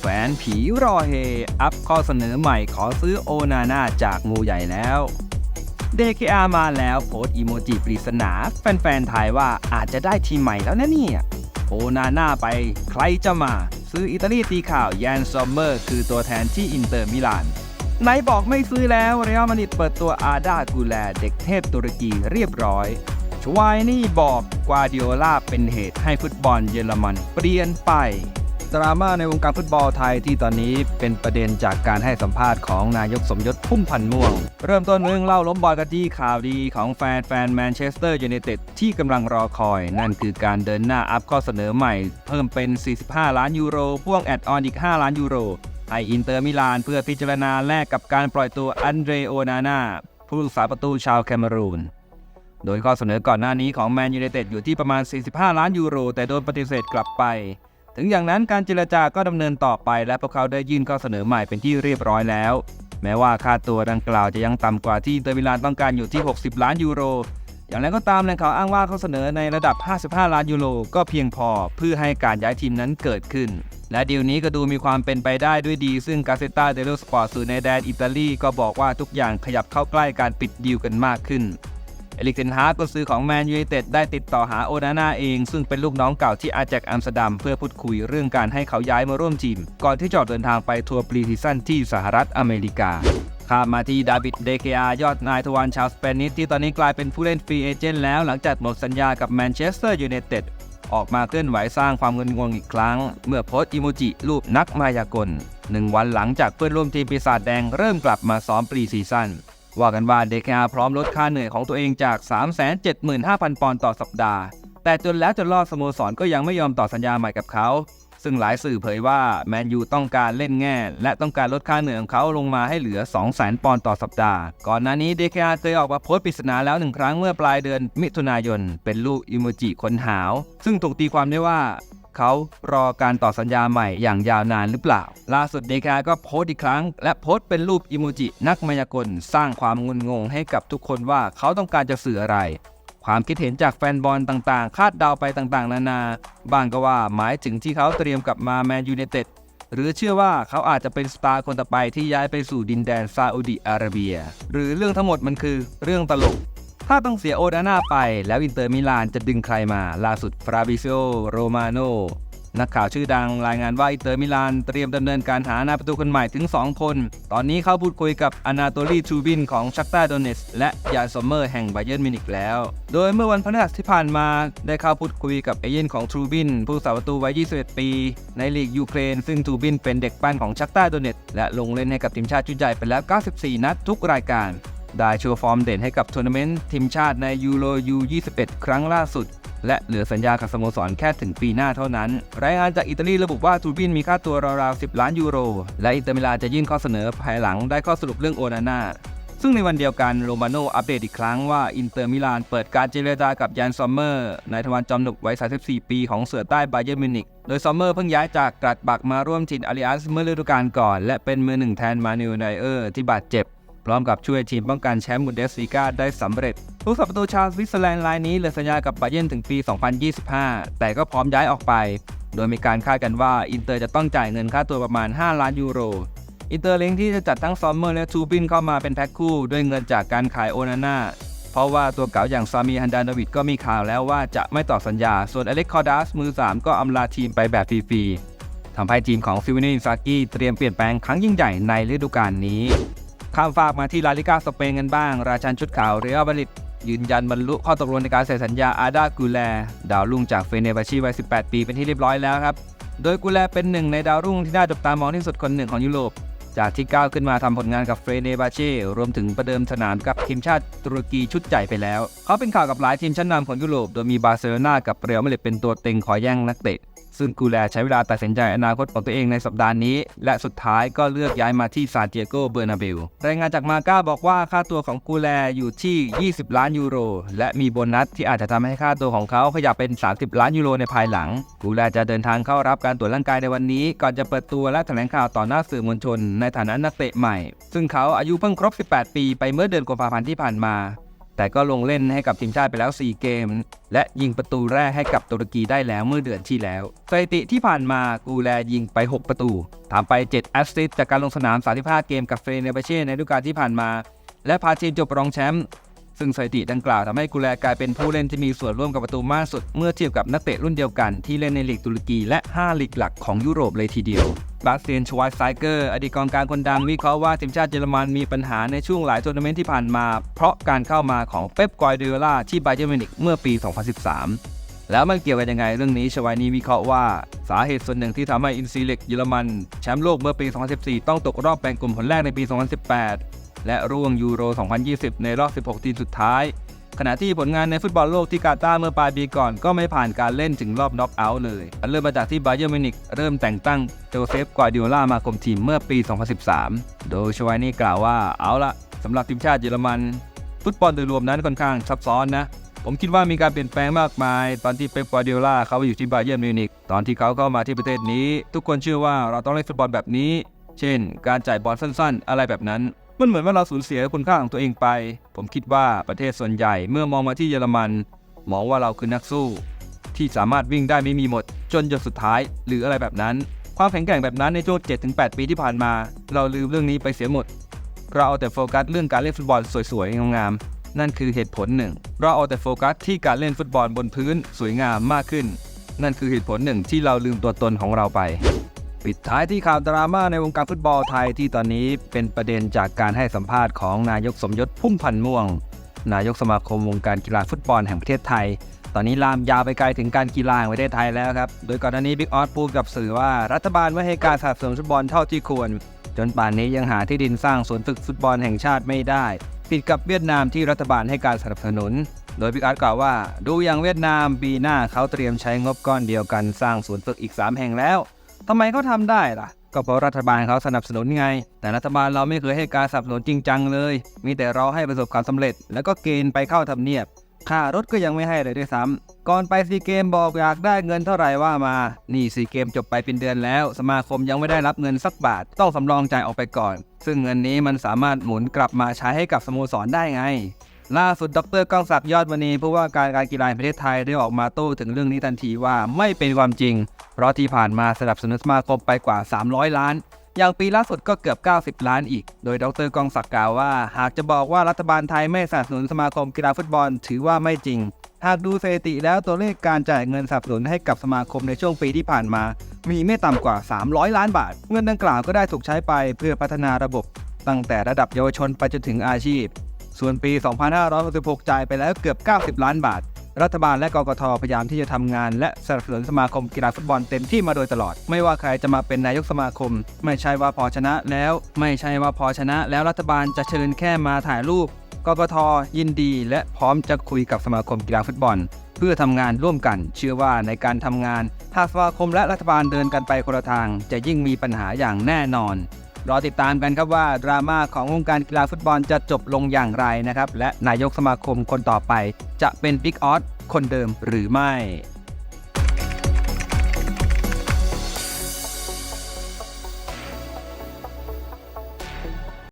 แฟนผีรอเฮ อัพข้อเสนอใหม่ขอซื้อโอนาน่าจากงูใหญ่แล้ว DKR มาแล้วโพสอีโมจิปริศนา แฟนๆทายว่าอาจจะได้ทีมใหม่แล้วนะเนี่ยโอนาน่าไปใครจะมา ซื้ออิตาลีตีข่าวแยนซอมเมอร์ คือตัวแทนที่อินเตอร์มิลานไหนบอกไม่ซื้อแล้วเรอัลมาดริดเปิดตัวอาดากูแลเด็กเทพตุรกีเรียบร้อยชวายนี่บอกกวาดิโอลาเป็นเหตุให้ฟุตบอลเยอรมันเปลี่ยนไป ดราม่าในวงการฟุตบอลไทยที่ตอนนี้เป็นประเด็นจากการให้สัมภาษณ์ของนายกสมยศพุ่มพันธ์ม่วง เริ่มต้นเรื่องเล่าล้มบอลกันที่ข่าวดีของแฟนแฟนแมนเชสเตอร์ยูไนเต็ดที่กำลังรอคอย นั่นคือการเดินหน้าอัพข้อเสนอใหม่ เพิ่มเป็น 45 ล้านยูโรพ่วงแอดออนอีก 5 ล้านยูโรให้อินเตอร์มิลานเพื่อพิจารณาแลกกับการปล่อยตัวอันเดรโอนาน่าผู้รักษาประตูชาวแคเมรูนโดยข้อเสนอก่อนหน้านี้ของแมนยูไนเต็ดอยู่ที่ประมาณ 45 ล้านยูโร แต่โดนปฏิเสธกลับไป ถึงอย่างนั้นการเจรจาก็ดำเนินต่อไปและพวกเขาได้ยื่นข้อเสนอใหม่เป็นที่เรียบร้อยแล้ว แม้ว่าค่าตัวดังกล่าวจะยังต่ำกว่าที่เตอร์มิลานต้องการอยู่ที่ 60 ล้านยูโร อย่างไรก็ตามแหล่งข่าวอ้างว่าข้อเสนอในระดับ 55 ล้านยูโรก็เพียงพอเพื่อให้การย้ายทีมนั้นเกิดขึ้น และดีลนี้ก็ดูมีความเป็นไปได้ด้วยดี ซึ่งกาเซตาเดโลสปอร์ตสื่อในแดนอิตาลีก็บอกว่าทุกอย่างขยับเข้าใกล้การปิดดีลกันมากขึ้น เอลิกเทนฮาร์กก็ซื้อของแมนยูไนเต็ดได้ติดต่อหาโอนาน่าเอง ซึ่งเป็นลูกน้องเก่าที่อาแจกอัมสเตอร์ดัมเพื่อพูดคุยเรื่องการให้เขาย้ายมาร่วมทีม ก่อนที่จะออกเดินทางไปทัวร์ปรีซีซั่นที่สหรัฐอเมริกาข้ามมาที่ดาวิดเดเคอายอดนายทวารชาวสเปนิสที่ตอนนี้กลายเป็นผู้เล่นฟรีเอเจนต์แล้วหลังจากหมดสัญญากับแมนเชสเตอร์ยูไนเต็ดออกมาเคลื่อนไหวสร้างความเงินงงอีกครั้ง เมื่อโพสต์อิโมจิรูปนักมายากลหนึ่งวันหลังจากเพื่อนร่วมทีมปีศาจแดงเริ่มกลับมาซ้อมปรีซีซั่น ว่ากันว่าเดคาพร้อมลดค่าเหนื่อยของตัวเองจาก 375,000 ปอนด์ต่อสัปดาห์ แต่จนแล้วจนรอดสโมสรก็ยังไม่ยอมต่อสัญญาใหม่กับเขา ซึ่งหลายสื่อเผยว่าแมนยูต้องการเล่นแง่ และต้องการลดค่าเหนื่อยของเขาลงมาให้เหลือ 200,000 ปอนด์ต่อสัปดาห์ ก่อนหน้านี้เดคาเคยออกมาโพสต์ปริศนาแล้วหนึ่งครั้งเมื่อปลายเดือนมิถุนายน เป็นรูปอิโมจิคนหาว ซึ่งถูกตีความได้ว่า เขารอการต่อสัญญาใหม่อย่างยาวนานหรือเปล่า ล่าสุดเดคาก็โพสต์อีกครั้ง และโพสต์เป็นรูปอิโมจินักมายากลสร้างความงุนงงให้กับทุกคนว่าเขาต้องการจะสื่ออะไร ความคิดเห็นจากแฟนบอลต่างๆ คาดเดาไปต่างๆ นานาบางก็ว่าหมายถึงที่เขาเตรียมกลับมาแมนยูไนเต็ดหรือเชื่อว่าเขาอาจจะเป็นสตาร์คนต่อไปที่ย้ายไปสู่ดินแดนซาอุดิอาระเบีย หรือเรื่องทั้งหมดมันคือเรื่องตลก ถ้าต้องเสียโอดาน่าไป แล้วอินเตอร์มิลานจะดึงใครมาล่าสุดฟราบิโซโรมาโนนักข่าวชื่อดังรายงานว่าอินเตอร์มิลานเตรียมดำเนินการหาหน้าประตูคนใหม่ถึง 2 คน ตอนนี้เขาพูดคุยกับอนาโตลีทูบินของชักตาโดเนสและยานซอมเมอร์แห่งไบเย r ร์มินิกแล้ว โดยเมื่อวันพฤหัสที่ผ่านมาได้เข้าพูดคุยกับเอเย่นของทูบินผู้สาประตูวัย 21 ปี ในลีกยูเครน ซึ่งทูบินเป็นเด็กปั้นของชักตาโดเนสและลงเล่นให้กับทีมชาติชุดใหญ่ไปแล้ว 94 นัดทุกรายการ ได้โชว์ฟอร์มเด่นให้กับทัวร์นาเมนต์ทีมชาติในยูโรยู21 ครั้งล่าสุด และเหลือสัญญากับสโมสรแค่ถึงปีหน้าเท่านั้น รายงานจากอิตาลีระบุว่าทูบินมีค่าตัวราวๆ 10 ล้านยูโร และอินเตอร์มิลานจะยื่นข้อเสนอภายหลังได้ข้อสรุปเรื่องโอนาน่าซึ่งในวันเดียวกันโรมาโนอัปเดตอีกครั้งว่าอินเตอร์มิลานเปิดการเจรจากับยันซอมเมอร์นายทวารจอมหนุกวัย 34 ปีของเสือใต้ไบเย r ร์มิวนิกโดยซอมเมอร์เพิ่งย้ายจากกรัดบักมาร่วมทีมอาริอัสเมื่อฤดูกาลก่อน และเป็นมือหนึ่งแทนมานิวไนเออร์ที่บาดเจ็บ ร้อมกับช่วยทีมป้องกันแชมป์บุนเดสลีกาได้สำเร็จผู้สับประตูชาวสวิตเซอร์แลนด์รายนี้เหลือสัญญากับบาเยนถึงปี 2025 แต่ก็พร้อมย้ายออกไป โดยมีการคาดกันว่าอินเตอร์จะต้องจ่ายเงินค่าตัวประมาณ 5 ล้านยูโร อินเตอร์เล็งที่จะจัดทั้งซอมเมอร์และทูบินเข้ามาเป็นแพ็คคู่ด้วยเงินจากการขายโอนาน่าเพราะว่าตัวเก่าอย่างซามีฮันดานวิดก็มีข่าวแล้วว่าจะไม่ต่อสัญญา ส่วนอเล็กคอร์ดัสมือ 3 ก็อำลาทีมไปแบบฟรีๆทำให้ทีมของฟิวเนซากิเตรียมเปลี่ยนแปลงครั้งยิ่งใหญ่ในฤดูกาลนี้ ข้ามฟากมาที่ลาลิกาสเปนกันบ้าง ราชันชุดขาวเรอัลมาดริดยืนยันบรรลุข้อตกลงในการเซ็นสัญญาอาดากูแล ดาวรุ่งจากเฟเนบาชีวัย 18 ปีเป็นที่เรียบร้อยแล้วครับ โดยกูแลเป็นหนึ่งในดาวรุ่งที่น่าจับตามองที่สุดคนหนึ่งของยุโรป จากที่ก้าวขึ้นมาทำผลงานกับเฟเนบาเช่รวมถึงประเดิมสนามกับทีมชาติตุรกีชุดใหญ่ไปแล้ว เขาเป็นข่าวกับหลายทีมชั้นนำของยุโรป โดยมีบาร์เซโลนากับเรอัลมาดริดเป็นตัวเต็งขอแย่งนักเตะ ซึ่งกูแลใช้เวลาตัดสินใจอนาคตของตัวเองในสัปดาห์นี้ และสุดท้ายก็เลือกย้ายมาที่ซานเตียโกเบอร์นาเบลรายงานจากมาก้าบอกว่าค่าตัวของกูแลอยู่ที่ 20 ล้านยูโร และมีโบนัสที่อาจจะทำให้ค่าตัวของเขาขยับเป็น 30 ล้านยูโรในภายหลัง กูแลจะเดินทางเข้ารับการตรวจร่างกายในวันนี้ ก่อนจะเปิดตัวและแถลงข่าวต่อหน้าสื่อมวลชน ในฐานะนักเตะใหม่ ซึ่งเขาอายุเพิ่งครบ 18 ปีไปเมื่อเดือนกุมภาพันธ์ที่ผ่านมา แต่ก็ลงเล่นให้กับทีมชาติไปแล้ว 4 เกม และยิงประตูแรกให้กับตุรกีได้แล้วเมื่อเดือนที่แล้วสถิติที่ผ่านมากูแลยิงไป 6 ประตูทำไป 7 แอสซิสต์จากการลงสนาม 35 เกมกับเฟรเนเบเช่ในฤดูกาลที่ผ่านมา และพาทีมจบรองแชมป์ซึ่งสถิติดังกล่าวทำให้กูแลกลายเป็นผู้เล่นที่มีส่วนร่วมกับประตูมากสุด เมื่อเทียบกับนักเตะรุ่นเดียวกันที่เล่นในลีกตุรกีและ 5 ลีกหลักของยุโรปเลยทีเดียว บาสเตียนชวายไซเกอร์อดีตกองกลางคนดังวิเคราะห์ว่าทีมชาติเยอรมันมีปัญหาในช่วงหลายทัวร์นาเมนต์ที่ผ่านมา เพราะการเข้ามาของเป๊ปกวาร์ดิโอลาที่ไบเยอร์มินิกเมื่อปี 2013 แล้วมันเกี่ยวกันยังไงเรื่องนี้ชวายนีวิเคราะห์ว่าสาเหตุส่วนหนึ่งที่ทำให้อินซีเล็กเยอรมันแชมป์โลกเมื่อปี 2014 ต้องตกรอบแบ่งกลุ่มผลแรกในปี 2018 และร่วงยูโร 2020 ในรอบ 16 ทีมสุดท้าย ขณะที่ผลงานในฟุตบอลโลกที่กาตาร์เมื่อปลายปีก่อน ก็ไม่ผ่านการเล่นถึงรอบน็อกเอาท์เลย เริ่มมาจากที่บาเยอร์มิวนิกเริ่มแต่งตั้งโจเซฟกวาดิโอลามาคุมทีมเมื่อปี 2013 โดยชวายนี่กล่าวว่าเอาละสำหรับทีมชาติเยอรมัน ฟุตบอลโดยรวมนั้นค่อนข้างซับซ้อนนะผมคิดว่ามีการเปลี่ยนแปลงมากมาย ตอนที่เป๊ปกวาดิโอลาเขาไปอยู่ที่บาเยิร์นมิวนิกตอนที่เขาเข้ามาที่ประเทศนี้ ทุกคนเชื่อว่าเราต้องเล่นฟุตบอลแบบนี้ เช่น การจ่ายบอลสั้นๆ อะไรแบบนั้น มันเหมือนว่าเราสูญเสียคุณค่าของตัวเองไป ผมคิดว่าประเทศส่วนใหญ่เมื่อมองมาที่เยอรมันมองว่าเราคือนักสู้ ที่สามารถวิ่งได้ไม่มีหมด จนหยดสุดท้าย หรืออะไรแบบนั้น ความแข็งแกร่งแบบนั้นในช่วง7-8 ปีที่ผ่านมา เราลืมเรื่องนี้ไปเสียหมด เราเอาแต่โฟกัสเรื่องการเล่นฟุตบอลสวยๆงามๆนั่นคือเหตุผลหนึ่ง เราเอาแต่โฟกัสที่การเล่นฟุตบอลบนพื้นสวยงามมากขึ้น นั่นคือเหตุผลหนึ่งที่เราลืมตัวตนของเราไป ปิดท้ายที่ข่าวดราม่าในวงการฟุตบอลไทยที่ตอนนี้เป็นประเด็นจากการให้สัมภาษณ์ของนายกสมยศพุ่มพันธ์ม่วง นายกสมาคมวงการกีฬาฟุตบอลแห่งประเทศไทย ตอนนี้ลามยาวไปไกลถึงการกีฬาแห่งประเทศไทยแล้วครับ โดยก่อนหน้านี้บิ๊กออสพูดกับสื่อว่ารัฐบาลไม่ให้การสนับสนุนฟุตบอลเท่าที่ควร จนป่านนี้ยังหาที่ดินสร้างสวนฝึกฟุตบอลแห่งชาติไม่ได้ผิดกับเวียดนามที่รัฐบาลให้การสนับสนุน โดยบิ๊กอาร์ตกล่าวว่า ดูอย่างเวียดนามปีหน้าเขาเตรียมใช้งบก้อนเดียวกันสร้างสวนฝึกอีก 3 แห่งแล้ว ทำไมเขาทำได้ล่ะ ก็เพราะรัฐบาลเขาสนับสนุนไง แต่รัฐบาลเราไม่เคยให้การสนับสนุนจริงจังเลย มีแต่เราให้ประสบความสำเร็จ แล้วก็เกณฑ์ไปเข้าทำเนียบค่ารถก็ยังไม่ให้เลยด้วยซ้ำก่อนไปซีเกมบอกอยากได้เงินเท่าไหร่ว่ามา นี่ซีเกมจบไปเป็นเดือนแล้ว สมาคมยังไม่ได้รับเงินสักบาท ต้องสำรองจ่ายออกไปก่อน ซึ่งเงินนี้มันสามารถหมุนกลับมาใช้ให้กับสโมสรได้ไง ล่าสุดดรก้องศักดิ์ยอดมณีผู้ว่าการการกีฬาแห่งประเทศไทยได้ออกมาโต้ถึงเรื่องนี้ทันทีว่าไม่เป็นความจริง เพราะที่ผ่านมาสนับสนุนสมาคมไปกว่า 300 ล้าน อย่างปีล่าสุดก็เกือบ 90 ล้านอีก โดยดรกองศักดิ์กล่าวว่า หากจะบอกว่ารัฐบาลไทยไม่สนับสนุนสมาคมกีฬาฟุตบอลถือว่าไม่จริง หากดูสถิติแล้วตัวเลขการจ่ายเงินสนับสนุนให้กับสมาคมในช่วงปีที่ผ่านมา มีไม่ต่ำกว่า 300 ล้านบาท เงินดังกล่าวก็ได้ถูกใช้ไปเพื่อพัฒนาระบบตั้งแต่ระดับเยาวชนไปจนถึงอาชีพ ส่วนปี 2566จ่ายไปแล้วเกือบ 90 ล้านบาท รัฐบาลและกกทพยายามที่จะทำงานและสนับสนุนสมาคมกีฬาฟุตบอลเต็มที่มาโดยตลอด ไม่ว่าใครจะมาเป็นนายกสมาคม ไม่ใช่ว่าพอชนะแล้ว ไม่ใช่ว่าพอชนะ แล้วรัฐบาลจะเชิญแค่มาถ่ายรูปกกทยินดี และพร้อมจะคุยกับสมาคมกีฬาฟุตบอล เพื่อทำงานร่วมกัน เชื่อว่าในการทำงานหากสมาคมและรัฐบาลเดินกันไปคนละทาง จะยิ่งมีปัญหาอย่างแน่นอน รอติดตามกันครับว่าดราม่าของวงการกีฬาฟุตบอลจะจบลงอย่างไรนะครับ และนายกสมาคมคนต่อไป จะเป็นบิ๊กออสคนเดิมหรือไม่